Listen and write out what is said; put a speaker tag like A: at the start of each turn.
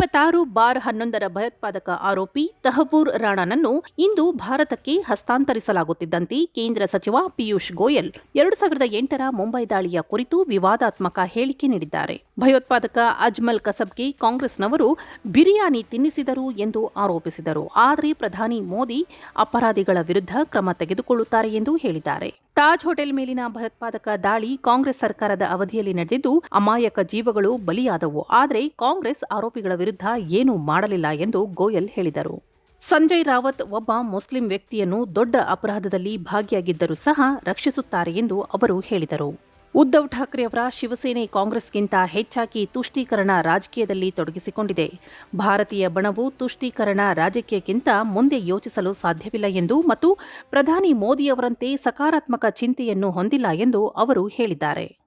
A: ಇಪ್ಪತ್ತಾರು ಬಾರ್ ಹನ್ನೊಂದರ ಭಯೋತ್ಪಾದಕ ಆರೋಪಿ ತಹವೂರ್ ರಾಣಾನನ್ನು ಇಂದು ಭಾರತಕ್ಕೆ ಹಸ್ತಾಂತರಿಸಲಾಗುತ್ತಿದ್ದಂತೆ ಕೇಂದ್ರ ಸಚಿವ ಪಿಯೂಷ್ ಗೋಯಲ್ ಎರಡು ಸಾವಿರದ ಎಂಟರ ಮುಂಬೈ ದಾಳಿಯ ಕುರಿತು ವಿವಾದಾತ್ಮಕ ಹೇಳಿಕೆ ನೀಡಿದ್ದಾರೆ. ಭಯೋತ್ಪಾದಕ ಅಜ್ಮಲ್ ಕಸಬ್ಗೆ ಕಾಂಗ್ರೆಸ್ನವರು ಬಿರಿಯಾನಿ ತಿನ್ನಿಸಿದರು ಎಂದು ಆರೋಪಿಸಿದರು. ಆದರೆ ಪ್ರಧಾನಿ ಮೋದಿ ಅಪರಾಧಿಗಳ ವಿರುದ್ಧ ಕ್ರಮ ತೆಗೆದುಕೊಳ್ಳುತ್ತಾರೆ ಎಂದು ಹೇಳಿದ್ದಾರೆ. ತಾಜ್ ಹೋಟೆಲ್ ಮೇಲಿನ ಭಯೋತ್ಪಾದಕ ದಾಳಿ ಕಾಂಗ್ರೆಸ್ ಸರ್ಕಾರದ ಅವಧಿಯಲ್ಲಿ ನಡೆದಿದ್ದು, ಅಮಾಯಕ ಜೀವಗಳು ಬಲಿಯಾದವು. ಆದರೆ ಕಾಂಗ್ರೆಸ್ ಆರೋಪಿಗಳ ವಿರುದ್ಧ ಏನೂ ಮಾಡಲಿಲ್ಲ ಎಂದು ಗೋಯಲ್ ಹೇಳಿದರು. ಸಂಜಯ್ ರಾವತ್ ಒಬ್ಬ ಮುಸ್ಲಿಂ ವ್ಯಕ್ತಿಯನ್ನು ದೊಡ್ಡ ಅಪರಾಧದಲ್ಲಿ ಭಾಗಿಯಾಗಿದ್ದರೂ ಸಹ ರಕ್ಷಿಸುತ್ತಾರೆ ಎಂದು ಅವರು ಹೇಳಿದರು. ಉದ್ದವ್ ಠಾಕ್ರೆ ಅವರ ಶಿವಸೇನೆ ಕಾಂಗ್ರೆಸ್ಗಿಂತ ಹೆಚ್ಚಾಗಿ ತುಷ್ಟೀಕರಣ ರಾಜಕೀಯದಲ್ಲಿ ತೊಡಗಿಸಿಕೊಂಡಿದೆ. ಭಾರತೀಯ ಬಣವು ತುಷ್ಟೀಕರಣ ರಾಜಕೀಯಕ್ಕಿಂತ ಮುಂದೆ ಯೋಚಿಸಲು ಸಾಧ್ಯವಿಲ್ಲ ಎಂದು ಮತ್ತು ಪ್ರಧಾನಿ ಮೋದಿಯವರಂತೆ ಸಕಾರಾತ್ಮಕ ಚಿಂತೆಯನ್ನು ಹೊಂದಿಲ್ಲ ಎಂದು ಅವರು ಹೇಳಿದ್ದಾರೆ.